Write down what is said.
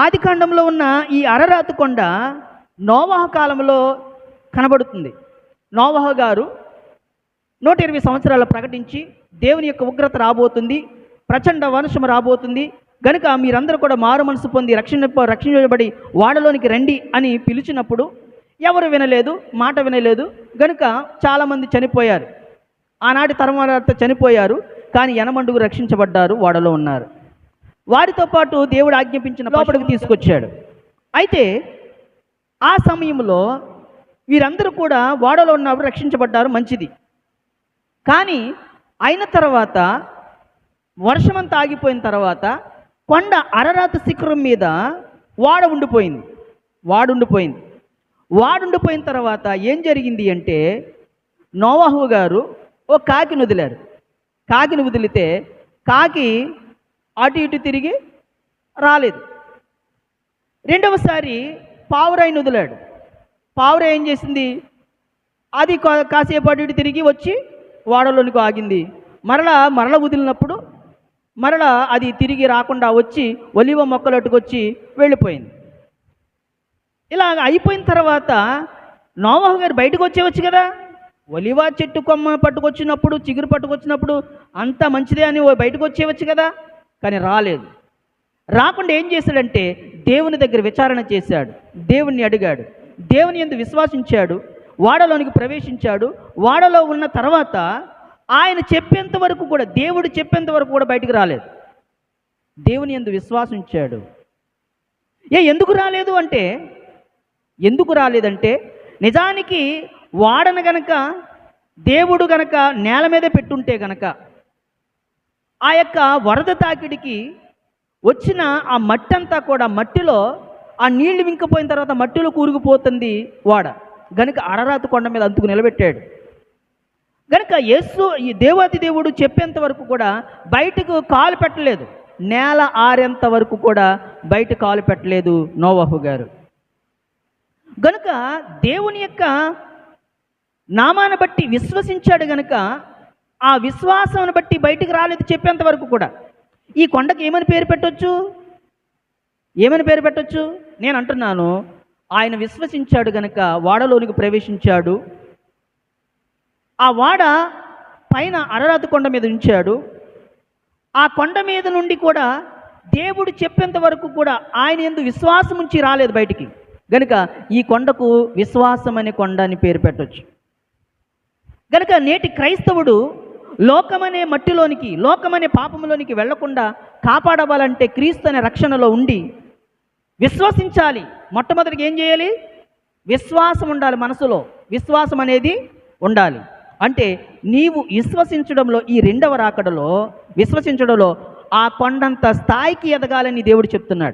ఆది కాండంలో ఉన్న ఈ అరరాతు కొండ నోవాహ కాలంలో కనబడుతుంది. నోవాహ గారు నూట ఇరవై సంవత్సరాలు ప్రకటించి దేవుని యొక్క ఉగ్రత రాబోతుంది ప్రచండ వర్షం రాబోతుంది. గనుక మీరందరూ కూడా మారు మనసు పొంది రక్షణ రక్షించబడి వాడలోనికి రండి అని పిలిచినప్పుడు ఎవరు వినలేదు మాట వినలేదు. గనుక చాలామంది చనిపోయారు. ఆనాటి తరం చనిపోయారు కానీ ఎనమండుగు రక్షించబడ్డారు వాడలో ఉన్నారు. వారితో పాటు దేవుడు ఆజ్ఞాపించిన లోపలికి తీసుకొచ్చాడు. అయితే ఆ సమయంలో వీరందరూ కూడా వాడలో ఉన్నప్పుడు రక్షించబడ్డారు మంచిది. కానీ అయిన తర్వాత వర్షమంతా ఆగిపోయిన తర్వాత కొండ అరరాత శిఖరం మీద వాడ ఉండిపోయింది వాడుండిపోయింది వాడుండిపోయిన తర్వాత ఏం జరిగింది అంటే నోవాహు గారు ఓ కాకిని వదిలారు. కాకిని వదిలితే కాకి అటు ఇటు తిరిగి రాలేదు. రెండవసారి పావురాయిని వదిలాడు పావురాయి ఏం చేసింది? అది కా- కాసేపు అటు ఇటు తిరిగి వచ్చి వాడలోనికి ఆగింది. మరలా మరల వదిలినప్పుడు మరలా అది తిరిగి రాకుండా వచ్చి ఒలివ మొక్కలు అట్టుకొచ్చి వెళ్ళిపోయింది. ఇలా అయిపోయిన తర్వాత నోవాహు గారు బయటకు వచ్చేవచ్చు కదా. ఒలివ చెట్టు కొమ్మ పట్టుకొచ్చినప్పుడు చిగురు పట్టుకొచ్చినప్పుడు అంత మంచిదే అని ఓ బయటకు వచ్చేవచ్చు కదా. కానీ రాలేదు. రాకుండా ఏం చేశాడంటే దేవుని దగ్గర విచారణ చేశాడు. దేవుణ్ణి అడిగాడు. దేవుని ఎందు విశ్వాసించాడు. వాడలోనికి ప్రవేశించాడు. వాడలో ఉన్న తర్వాత ఆయన చెప్పేంత వరకు కూడా దేవుడు చెప్పేంత వరకు కూడా బయటికి రాలేదు. దేవుని ఎందు విశ్వాసించాడు. ఏ ఎందుకు రాలేదు అంటే ఎందుకు రాలేదంటే నిజానికి వాడను గనక దేవుడు గనక నేల మీద పెట్టుంటే గనక ఆ యొక్క వరద తాకిడికి వచ్చిన ఆ మట్టి అంతా కూడా మట్టిలో ఆ నీళ్ళు వింకపోయిన తర్వాత మట్టిలో కూరుకుపోతుంది వాడ. గనుక అరరాతి కొండ మీద అందుకు నిలబెట్టాడు. గనుక యేసు ఈ దేవాతి దేవుడు చెప్పేంత వరకు కూడా బయటకు కాలు పెట్టలేదు. నేల ఆరేంత వరకు కూడా బయట కాలు పెట్టలేదు నోవాహు గారు. గనుక దేవుని యొక్క నామాన్ని బట్టి విశ్వసించాడు గనుక ఆ విశ్వాసం బట్టి బయటికి రాలేదు చెప్పేంత వరకు కూడా. ఈ కొండకి ఏమని పేరు పెట్టొచ్చు? ఏమని పేరు పెట్టొచ్చు? నేను అంటున్నాను ఆయన విశ్వసించాడు గనక వాడలోనికి ప్రవేశించాడు. ఆ వాడ పైన అరరాతి కొండ మీద ఉంచాడు. ఆ కొండ మీద నుండి కూడా దేవుడు చెప్పేంత వరకు కూడా ఆయన ఎందు విశ్వాసం ఉంచి రాలేదు బయటికి. గనుక ఈ కొండకు విశ్వాసం అనే కొండ అని పేరు పెట్టొచ్చు. గనుక నేటి క్రైస్తవుడు లోకమనే మట్టిలోనికి లోకమనే పాపములోనికి వెళ్ళకుండా కాపాడవాలంటే క్రీస్తు అనే రక్షణలో ఉండి విశ్వసించాలి. మొట్టమొదటిగా ఏం చేయాలి? విశ్వాసం ఉండాలి మనసులో. విశ్వాసం అనేది ఉండాలి. అంటే నీవు విశ్వసించడంలో ఈ రెండవ రాకడలో విశ్వసించడంలో ఆ కొండంత స్థాయికి ఎదగాలని దేవుడు చెప్తున్నాడు.